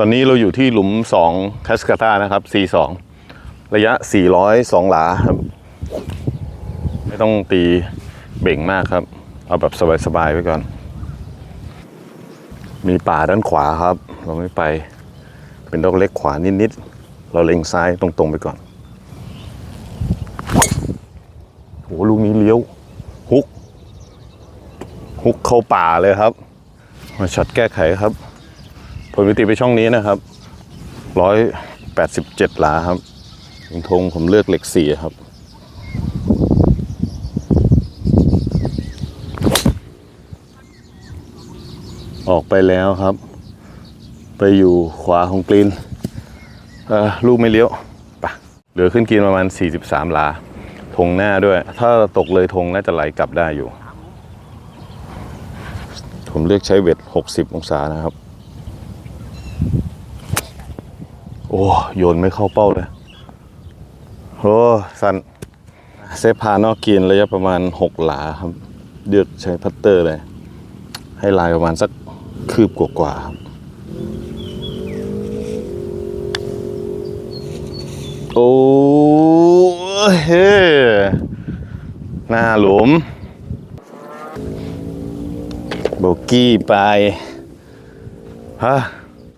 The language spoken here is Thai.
ตอนนี้เราอยู่ที่หลุม2แคสกาตานะครับ C2 ระยะ 402 หลาครับ ไม่ต้องตีเบ่งมากครับ เอาแบบสบายๆไว้ก่อน มีป่าด้านขวาครับ เราไม่ไป เป็นดอกเล็กขวานิดๆ เราเล็งซ้ายตรงๆไปก่อนโหลูกนี้เลี้ยว ฮุก ฮุกเข้าป่าเลยครับ มาช็อตแก้ไขครับ ผลวิติไปช่องนี้นะครับร้อยแปดสิบเจ็ดหลาครับลุงธงผมเลือกเหล็กสี่ครับออกไปแล้วครับ ไปอยู่ขวาของกรีนอ่อลูกไม่เลี้ยวไปะเหลือขึ้นกรีนประมาณ 43 หลาธงหน้าด้วย ถ้าตกเลยธงน่าจะไหลกลับได้อยู่ ผมเลือกใช้เวท 60 องศานะครับ โอ้โยนไม่เข้าเป้าเลยโอ้สันเซฟพานอกกรีนระยะประมาณ 6 หลาครับเลือกใช้พัตเตอร์เลย ให้ลายประมาณสักคืบกว่าๆครับโอ้เฮ้หน้าหลุมโบกี้ไปฮะ